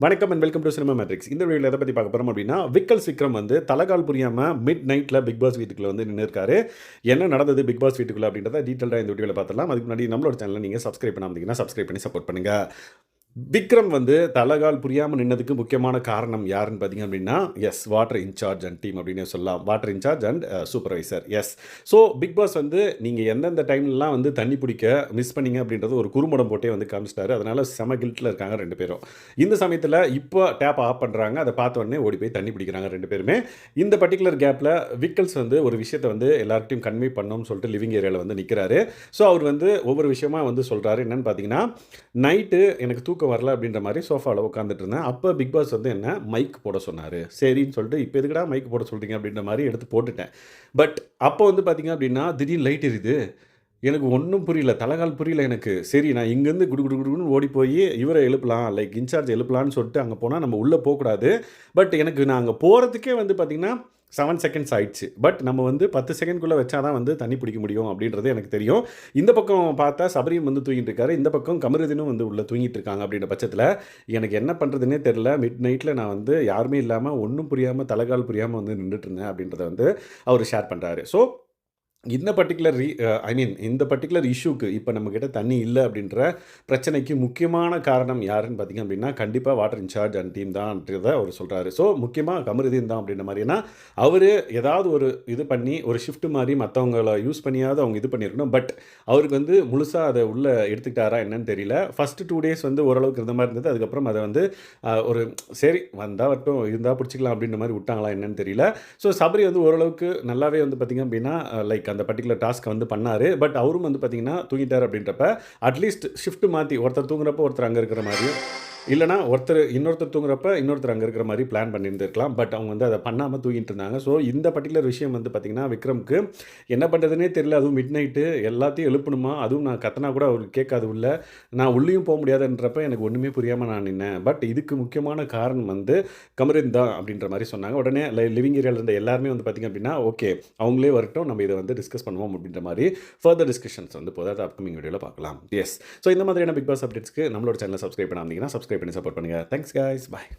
வணக்கம் and welcome to cinema Matrix இந்த வீடியோவில் எதை பற்றி பார்க்க போகிறோம் அப்படின்னா விக்கல் விக்ரம் வந்து தலைகால் புரியாமல் மிட் நைட்டில் பிக் பாஸ் வீட்டுக்குள்ள வந்து நின்று இருக்காரு என்ன நடந்தது பிக் பாஸ் வீட்டுக்குள்ள அப்படின்றத டீட்டெயிலாக இந்த வீடியோவில் பார்த்துலாம் அதுக்கு முன்னாடி நம்மளோட சேனலில் நீங்கள் சப்ஸ்கிரைப் பண்ணாமல் சப்ஸ்கிரைப் பண்ணி சப்போர்ட் பண்ணுங்கள் விக்ரம் வந்து தலகால் புரியாமல் நின்னதுக்கு முக்கியமான காரணம் யாருன்னு பார்த்தீங்க அப்படின்னா yes water incharge and team அப்படின்னு சொல்லலாம். Water incharge and supervisor yes so Bigg Boss வந்து நீங்கள் எந்தெந்த டைம்லலாம் வந்து தண்ணி பிடிக்க மிஸ் பண்ணீங்க அப்படின்றது ஒரு குறும்படம் போட்டே வந்து காமிச்சிட்டாரு. அதனால் செம கில்ட்டில் இருக்காங்க ரெண்டு பேரும். இந்த சமயத்தில் இப்போ டேப் ஆஃப் பண்ணுறாங்க அதை பார்த்த உடனே ஓடி போய் தண்ணி பிடிக்கிறாங்க ரெண்டு பேருமே. இந்த பர்டிகுலர் கேப்பில் விக்கல்ஸ் வந்து ஒரு விஷயத்தை வந்து எல்லார்கிட்டையும் கன்வே பண்ணணும்னு சொல்லிட்டு லிவிங் ஏரியாவில் வந்து நிற்கிறாரு ஸோ அவர் வந்து ஒவ்வொரு விஷயமா வந்து சொல்கிறாரு என்னன்னு பார்த்தீங்கன்னா நைட்டு எனக்கு தூக்கம் வரல அப்படின்ற மாதிரி சோஃபாவில் உட்காந்துட்டு இருந்தேன். அப்போ பிக் பாஸ் வந்து என்ன மைக் போட சொன்னார். சரின்னு சொல்லிட்டு இப்போ எதுக்குடா மைக் போட சொல்கிறீங்க அப்படின்ற மாதிரி எடுத்து போட்டுட்டேன். பட் அப்போ வந்து பார்த்தீங்க அப்படின்னா திடீர்னு லைட் எரியுது. எனக்கு ஒன்றும் புரியல தலைகால் புரியல எனக்கு. சரி நான் இங்கேருந்து குடு குடு குடுன்னு ஓடி போய் இவரை எழுப்பலாம் லைக் இன்சார்ஜ் எழுப்பலான்னு சொல்லிட்டு அங்கே போனால் நம்ம உள்ளே போகக்கூடாது. பட் எனக்கு நான் அங்கே போகிறதுக்கே வந்து பார்த்திங்கன்னா செவன் செகண்ட்ஸ் ஆயிடுச்சு. பட் நம்ம வந்து பத்து செகண்ட்குள்ளே வச்சா தான் வந்து தண்ணி பிடிக்க முடியும் அப்படின்றது எனக்கு தெரியும். இந்த பக்கம் பார்த்தா சபரியும் வந்து தூங்கிட்டு இருக்காரு. இந்த பக்கம் கமருதினும் வந்து உள்ளே தூங்கிட்டு இருக்காங்க அப்படின்ற பட்சத்தில் எனக்கு என்ன பண்ணுறதுனே தெரில மிட் நைட்டில் நான் வந்து யாருமே இல்லாமல் ஒன்றும் புரியாமல் தலைகால் புரியாமல் வந்து நின்றுட்டு இருந்தேன் அப்படின்றத வந்து அவர் ஷேர் பண்ணுறாரு ஸோ இந்த பர்டிகுலர் ரீ ஐ மீன் இந்த பர்டிகுலர் இஷ்யூக்கு இப்போ நம்மக்கிட்ட தண்ணி இல்லை அப்படின்ற பிரச்சனைக்கு முக்கியமான காரணம் யாருன்னு பார்த்தீங்க அப்படின்னா கண்டிப்பாக வாட்டர் இன்சார்ஜ் அண்ட் டீம் தான்ன்றதை அவர் சொல்கிறாரு ஸோ முக்கியமாக கமருதீன் தான் அப்படின்ற மாதிரினா அவர் ஏதாவது ஒரு இது பண்ணி ஒரு ஷிஃப்ட் மாதிரி மற்றவங்கள யூஸ் பண்ணியாவது அவங்க இது பண்ணியிருக்கணும் பட் அவருக்கு வந்து முழுசாக அதை உள்ளே எடுத்துக்கிட்டாரா என்னன்னு தெரியல. ஃபஸ்ட்டு டூ டேஸ் வந்து ஓரளவுக்கு இருந்த மாதிரி இருந்தது. அதுக்கப்புறம் அதை வந்து uh, ஒரு சரி வந்தால் வரட்டும் இருந்தால் பிடிச்சிக்கலாம் அப்படின்ற மாதிரி விட்டாங்களா என்னன்னு தெரியல. ஸோ சபரி வந்து ஓரளவுக்கு நல்லாவே வந்து பார்த்திங்க அப்படின்னா uh, லைக் அந்த பர்டிகுலர் டாஸ்க்கை வந்து பண்ணார். பட் அவரும் வந்து பார்த்திங்கன்னா தூங்கிட்டார் அப்படின்றப்ப அட்லீஸ்ட் ஷிஃப்ட் மாற்றி ஒருத்தர் தூங்குறப்போ ஒருத்தர் அங்கே இருக்கிற மாதிரியும் இல்லைனா ஒருத்தர் இன்னொருத்தர் தூங்குறப்ப இன்னொருத்தர் அங்கே இருக்கிற மாதிரி பிளான் பண்ணியிருந்திருக்கலாம். பட் அவங்க வந்து அதை பண்ணாமல் தூங்கிட்டு இருந்தாங்க ஸோ இந்த பர்டிகுலர் விஷயம் வந்து பார்த்திங்கன்னா விக்ரம்க்கு என்ன பண்ணுறதுனே தெரியல. அதுவும் மிட் நைட்டு எல்லாத்தையும் எழுப்பணுமா? அதுவும் நான் கத்தனா கூட அவருக்கு கேட்காது உள்ள. நான் உள்ளேயும் போக முடியாதுன்றப்ப எனக்கு ஒன்றுமே புரியாமல் நான் நின்னேன். பட் இதுக்கு முக்கியமான காரணம் வந்து கமரின் தான் அப்படின்ற மாதிரி சொன்னாங்க. உடனே லிவிங் ஏரியாவில் இருந்த எல்லாருமே வந்து பார்த்திங்க அப்படின்னா ஓகே அவங்களே வரட்டும். நம்ம இதை வந்து டிஸ்கஸ் பண்ணுவோம் அப்படின்ற மாதிரி ஃபர்தர் டிஸ்கஷன்ஸ் வந்து போதாவது அப்கமிங் வீடியோவில் பார்க்கலாம். எஸ் ஸோ இந்த மாதிரியான பிக் பாஸ் அப்டேட்ஸ்க்கு நம்மளோட சேனலை சப்ஸ்கிரைப் பண்ணாமல் சப்ஸ்கிரைப் பண்ணி சப்போர்ட் பண்ணுங்கள் தேங்க்ஸ் guys. பாய்